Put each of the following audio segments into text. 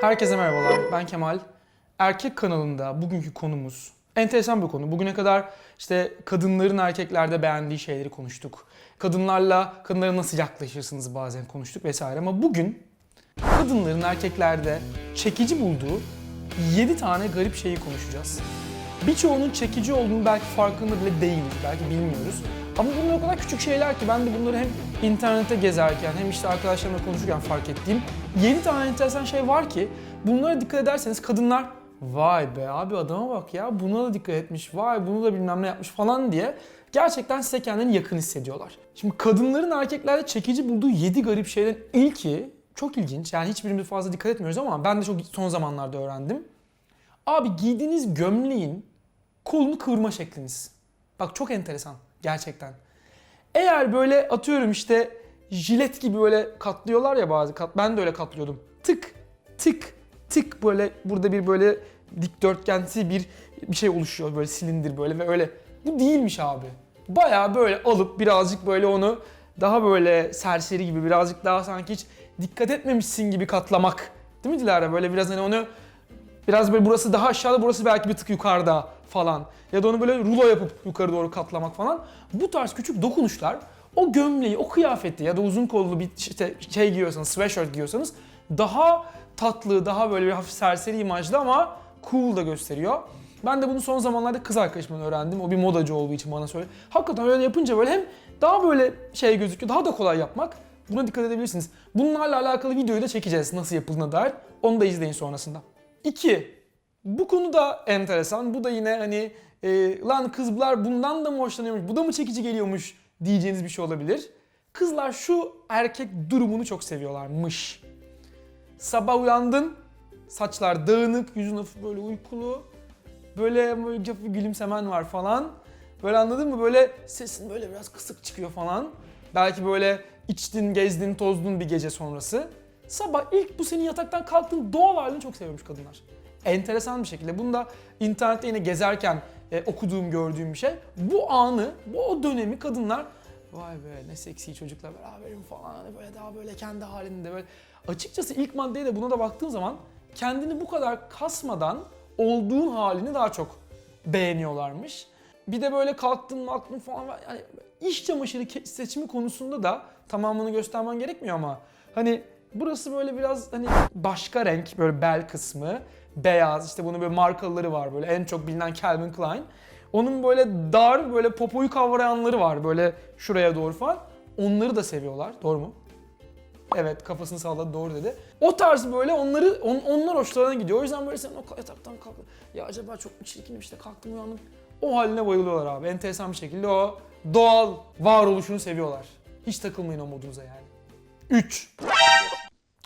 Herkese merhabalar, ben Kemal. Erkek kanalında bugünkü konumuz enteresan bir konu. Bugüne kadar işte kadınların erkeklerde beğendiği şeyleri konuştuk. Kadınlarla kadınlara nasıl yaklaşırsınız bazen konuştuk vesaire ama bugün kadınların erkeklerde çekici bulduğu 7 tane garip şeyi konuşacağız. Birçoğunun çekici olduğunu belki farkında bile değiliz, belki bilmiyoruz. Ama bunlar o kadar küçük şeyler ki ben de bunları hem internette gezerken hem işte arkadaşlarımla konuşurken fark ettiğim 7 tane enteresan şey var ki bunlara dikkat ederseniz kadınlar vay be abi adama bak ya buna da dikkat etmiş, vay bunu da bilmem ne yapmış falan diye gerçekten size kendilerini yakın hissediyorlar. Şimdi kadınların erkeklerde çekici bulduğu 7 garip şeyden ilki çok ilginç. Yani hiçbirimiz fazla dikkat etmiyoruz ama ben de çok son zamanlarda öğrendim. Abi giydiğiniz gömleğin kolunu kıvırma şekliniz. Bak çok enteresan gerçekten. Eğer böyle atıyorum işte jilet gibi böyle katlıyorlar ya bazı kat ben de öyle katlıyordum. Tık tık tık böyle burada bir böyle dikdörtgensi bir bir şey oluşuyor böyle silindir böyle ve öyle. Bu değilmiş abi. Bayağı böyle alıp birazcık böyle onu daha böyle serseri gibi birazcık daha sanki hiç dikkat etmemişsin gibi katlamak. Değil mi Dilara? Böyle biraz hani onu Biraz böyle burası daha aşağıda, burası belki bir tık yukarıda falan. Ya da onu böyle rulo yapıp yukarı doğru katlamak falan. Bu tarz küçük dokunuşlar o gömleği, o kıyafeti ya da uzun kollu bir işte şey giyiyorsanız, sweatshirt giyiyorsanız daha tatlı, daha böyle bir hafif serseri imajlı ama cool da gösteriyor. Ben de bunu son zamanlarda kız arkadaşımdan öğrendim. O bir modacı olduğu için bana söyledi. Hakikaten öyle yapınca böyle hem daha böyle şey gözüküyor, daha da kolay yapmak. Buna dikkat edebilirsiniz. Bunlarla alakalı videoyu da çekeceğiz nasıl yapıldığına dair. Onu da izleyin sonrasında. 2. Bu konu da enteresan. Bu da yine hani e, lan kızlar bundan da mı hoşlanıyormuş, bu da mı çekici geliyormuş diyeceğiniz bir şey olabilir. Kızlar şu erkek durumunu çok seviyorlarmış. Sabah uyandın, saçlar dağınık, yüzün hafif böyle uykulu. Böyle, böyle gülümsemen var falan. Böyle anladın mı? Böyle sesin böyle biraz kısık çıkıyor falan. Belki böyle içtin, gezdin, tozdun bir gece sonrası. Sabah ilk bu senin yataktan kalktığın doğal halini çok seviyormuş kadınlar. Enteresan bir şekilde. Bunu da internette yine gezerken e, okuduğum, gördüğüm bir şey. Bu anı, bu o dönemi kadınlar vay be ne seksi çocukla beraberim falan hani böyle daha böyle kendi halinde böyle. Açıkçası ilk maddeye de buna da baktığım zaman kendini bu kadar kasmadan olduğun halini daha çok beğeniyorlarmış. Bir de böyle kalktın kalktın falan yani iş çamaşırı seçimi konusunda da tamamını göstermen gerekmiyor ama hani burası böyle biraz hani başka renk böyle bel kısmı beyaz işte bunun böyle markaları var böyle en çok bilinen Calvin Klein. Onun böyle dar böyle popoyu kavrayanları var böyle şuraya doğru falan. Onları da seviyorlar. Doğru mu? Evet kafasını salladı doğru dedi. O tarz böyle onları on, onlar hoşlarına gidiyor. O yüzden böyle sen o yataktan kalk. Ya acaba çok mu çirkinim işte kalktım uyandım. O haline bayılıyorlar abi. Enteresan bir şekilde o doğal varoluşunu seviyorlar. Hiç takılmayın o modunuza yani. 3.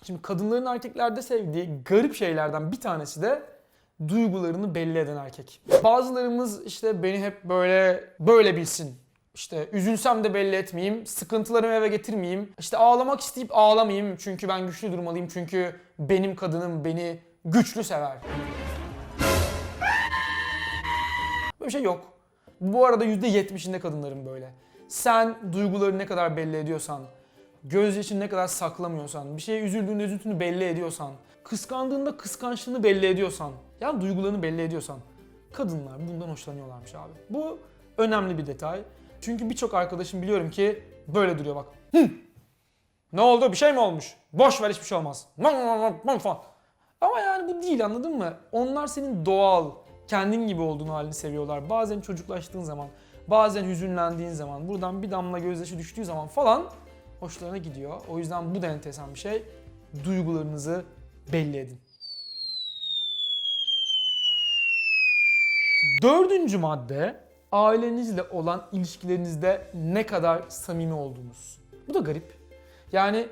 Şimdi kadınların erkeklerde sevdiği garip şeylerden bir tanesi de duygularını belli eden erkek. Bazılarımız işte beni hep böyle böyle bilsin. İşte üzülsem de belli etmeyeyim, sıkıntılarımı eve getirmeyeyim. İşte ağlamak isteyip ağlamayayım çünkü ben güçlü durmalıyım çünkü benim kadınım beni güçlü sever. Böyle bir şey yok. Bu arada %70'inde kadınların böyle. Sen duyguları ne kadar belli ediyorsan, gözyaşını ne kadar saklamıyorsan, bir şeye üzüldüğünde üzüntünü belli ediyorsan, kıskandığında kıskançlığını belli ediyorsan, yani duygularını belli ediyorsan, kadınlar bundan hoşlanıyorlarmış abi. Bu önemli bir detay. Çünkü birçok arkadaşım biliyorum ki böyle duruyor bak. Hı. Ne oldu? Bir şey mi olmuş? Boş ver hiçbir şey olmaz. falan. Ama yani bu değil anladın mı? Onlar senin doğal, kendin gibi olduğun halini seviyorlar. Bazen çocuklaştığın zaman, bazen hüzünlendiğin zaman, buradan bir damla gözyaşı düştüğü zaman falan hoşlarına gidiyor. O yüzden bu da enteresan bir şey. Duygularınızı belli edin. Dördüncü madde ailenizle olan ilişkilerinizde ne kadar samimi olduğunuz. Bu da garip. Yani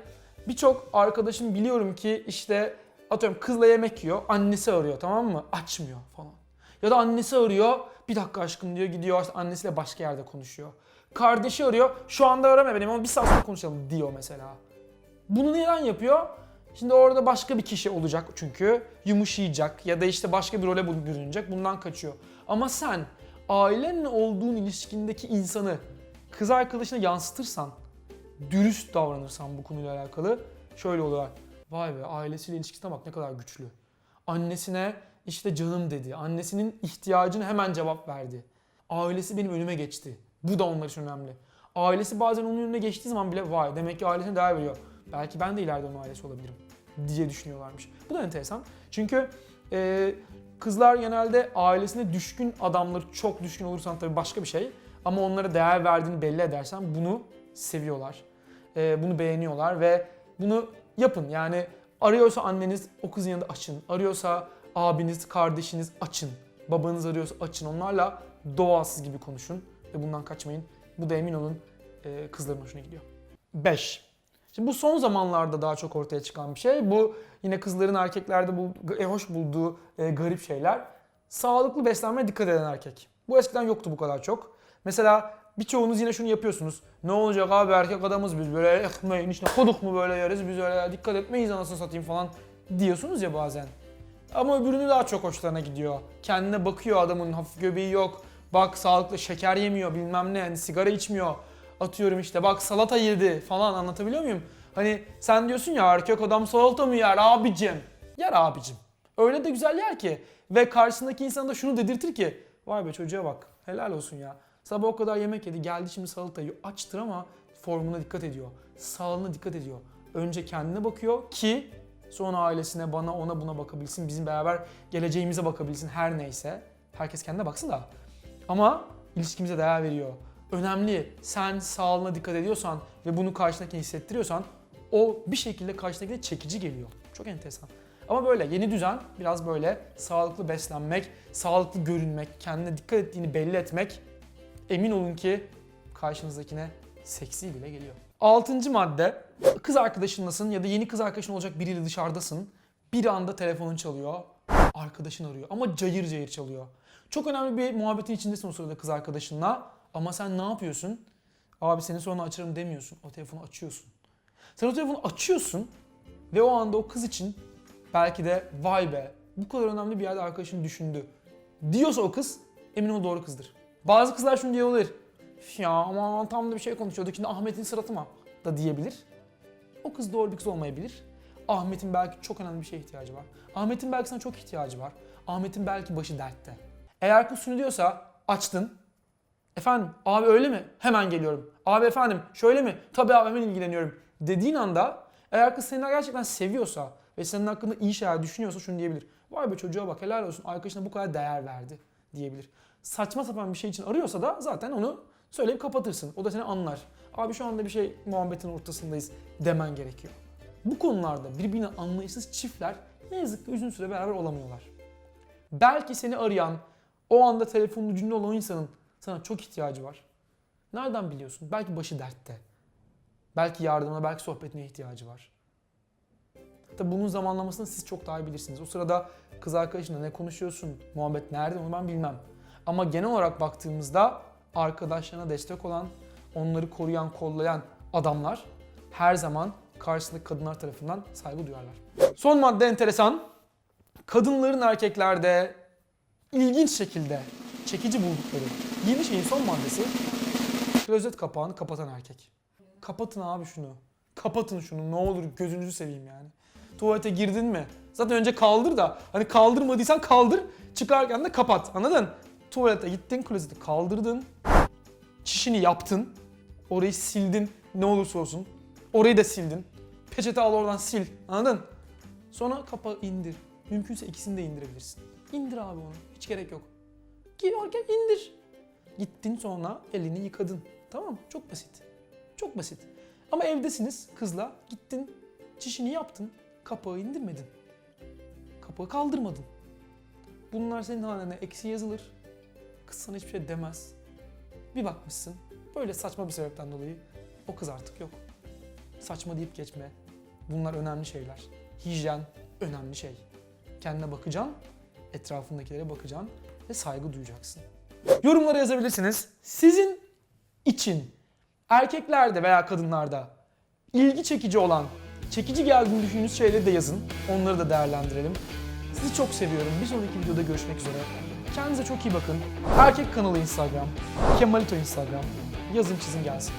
birçok arkadaşım biliyorum ki işte atıyorum kızla yemek yiyor, annesi arıyor tamam mı? Açmıyor falan. Ya da annesi arıyor, bir dakika aşkım diyor gidiyor annesiyle başka yerde konuşuyor. Kardeşi arıyor, şu anda arama benim ama bir saat sonra konuşalım diyor mesela. Bunu neden yapıyor? Şimdi orada başka bir kişi olacak çünkü yumuşayacak ya da işte başka bir role bürünecek bundan kaçıyor. Ama sen ailenle olduğun ilişkindeki insanı kız arkadaşına yansıtırsan, dürüst davranırsan bu konuyla alakalı şöyle oluyor. Vay be ailesiyle ilişkisine bak ne kadar güçlü. Annesine işte canım dedi. Annesinin ihtiyacını hemen cevap verdi. Ailesi benim önüme geçti. Bu da onlar için önemli. Ailesi bazen onun önüne geçtiği zaman bile vay demek ki ailesine değer veriyor. Belki ben de ileride onun ailesi olabilirim diye düşünüyorlarmış. Bu da enteresan. Çünkü e, kızlar genelde ailesine düşkün adamları çok düşkün olursan tabii başka bir şey. Ama onlara değer verdiğini belli edersen bunu seviyorlar. E, bunu beğeniyorlar ve bunu yapın. Yani arıyorsa anneniz o kızın yanında açın. Arıyorsa abiniz, kardeşiniz açın. Babanız arıyorsa açın. Onlarla doğalsız gibi konuşun ve bundan kaçmayın. Bu da emin olun e, kızların hoşuna gidiyor. 5. Şimdi bu son zamanlarda daha çok ortaya çıkan bir şey. Bu yine kızların erkeklerde bul, e, hoş bulduğu e, garip şeyler. Sağlıklı beslenmeye dikkat eden erkek. Bu eskiden yoktu bu kadar çok. Mesela birçoğunuz yine şunu yapıyorsunuz. Ne olacak abi erkek adamız biz böyle ekmeğin içine koduk mu böyle yeriz biz öyle dikkat etmeyiz anasını satayım falan diyorsunuz ya bazen. Ama öbürünü daha çok hoşlarına gidiyor. Kendine bakıyor adamın hafif göbeği yok. Bak sağlıklı şeker yemiyor bilmem ne hani sigara içmiyor. Atıyorum işte bak salata yedi falan anlatabiliyor muyum? Hani sen diyorsun ya erkek adam salata mı yer abicim? Yer abicim. Öyle de güzel yer ki. Ve karşısındaki insana da şunu dedirtir ki vay be çocuğa bak helal olsun ya. Sabah o kadar yemek yedi geldi şimdi salata yiyor. Açtır ama formuna dikkat ediyor. Sağlığına dikkat ediyor. Önce kendine bakıyor ki sonra ailesine bana ona buna bakabilsin. Bizim beraber geleceğimize bakabilsin her neyse. Herkes kendine baksın da. Ama ilişkimize değer veriyor. Önemli sen sağlığına dikkat ediyorsan ve bunu karşındakine hissettiriyorsan o bir şekilde karşındakine çekici geliyor. Çok enteresan. Ama böyle yeni düzen biraz böyle sağlıklı beslenmek, sağlıklı görünmek, kendine dikkat ettiğini belli etmek emin olun ki karşınızdakine seksi bile geliyor. Altıncı madde kız arkadaşınlasın ya da yeni kız arkadaşın olacak biriyle dışarıdasın. Bir anda telefonun çalıyor. Arkadaşın arıyor ama cayır cayır çalıyor. Çok önemli bir muhabbetin içindesin o sırada kız arkadaşınla. Ama sen ne yapıyorsun? Abi seni sonra açarım demiyorsun. O telefonu açıyorsun. Sen o telefonu açıyorsun ve o anda o kız için belki de vay be bu kadar önemli bir yerde arkadaşını düşündü. Diyorsa o kız emin ol doğru kızdır. Bazı kızlar şunu diye olabilir. "Üf Ya ama tam da bir şey konuşuyorduk şimdi Ahmet'in suratıma da diyebilir. O kız doğru bir kız olmayabilir. Ahmet'in belki çok önemli bir şeye ihtiyacı var. Ahmet'in belki sana çok ihtiyacı var. Ahmet'in belki başı dertte. Eğer kız şunu diyorsa açtın. Efendim abi öyle mi? Hemen geliyorum. Abi efendim şöyle mi? Tabii abi hemen ilgileniyorum. Dediğin anda eğer kız seni gerçekten seviyorsa ve senin hakkında iyi şeyler düşünüyorsa şunu diyebilir. Vay be çocuğa bak helal olsun arkadaşına bu kadar değer verdi diyebilir. Saçma sapan bir şey için arıyorsa da zaten onu söyleyip kapatırsın. O da seni anlar. Abi şu anda bir şey muhabbetin ortasındayız demen gerekiyor. Bu konularda birbirine anlayışsız çiftler ne yazık ki uzun süre beraber olamıyorlar. Belki seni arayan, o anda telefonun ucunda olan insanın sana çok ihtiyacı var. Nereden biliyorsun? Belki başı dertte. Belki yardımına, belki sohbetine ihtiyacı var. Tabi bunun zamanlamasını siz çok daha iyi bilirsiniz. O sırada kız arkadaşınla ne konuşuyorsun, muhabbet nerede onu ben bilmem. Ama genel olarak baktığımızda arkadaşlarına destek olan, onları koruyan, kollayan adamlar her zaman karşısındaki kadınlar tarafından saygı duyarlar. Son madde enteresan. Kadınların erkeklerde ilginç şekilde çekici buldukları yeni şeyin son maddesi klozet kapağını kapatan erkek. Kapatın abi şunu. Kapatın şunu ne olur gözünüzü seveyim yani. Tuvalete girdin mi? Zaten önce kaldır da hani kaldırmadıysan kaldır çıkarken de kapat anladın? Tuvalete gittin klozeti kaldırdın. Çişini yaptın. Orayı sildin ne olursa olsun. Orayı da sildin. Peçete al oradan sil anladın? Sonra kapağı indir. Mümkünse ikisini de indirebilirsin. İndir abi onu. Hiç gerek yok. Giyiyorken indir. Gittin sonra elini yıkadın. Tamam? Çok basit. Çok basit. Ama evdesiniz kızla gittin çişini yaptın. Kapağı indirmedin. Kapağı kaldırmadın. Bunlar senin hanene eksi yazılır. Kız sana hiçbir şey demez. Bir bakmışsın böyle saçma bir sebepten dolayı o kız artık yok. Saçma deyip geçme. Bunlar önemli şeyler. Hijyen önemli şey. Kendine bakacaksın, etrafındakilere bakacaksın ve saygı duyacaksın. Yorumlara yazabilirsiniz. Sizin için erkeklerde veya kadınlarda ilgi çekici olan, çekici geldiğini düşündüğünüz şeyleri de yazın. Onları da değerlendirelim. Sizi çok seviyorum. Bir sonraki videoda görüşmek üzere. Kendinize çok iyi bakın. Erkek kanalı Instagram, Kemalito Instagram. Yazın çizin gelsin.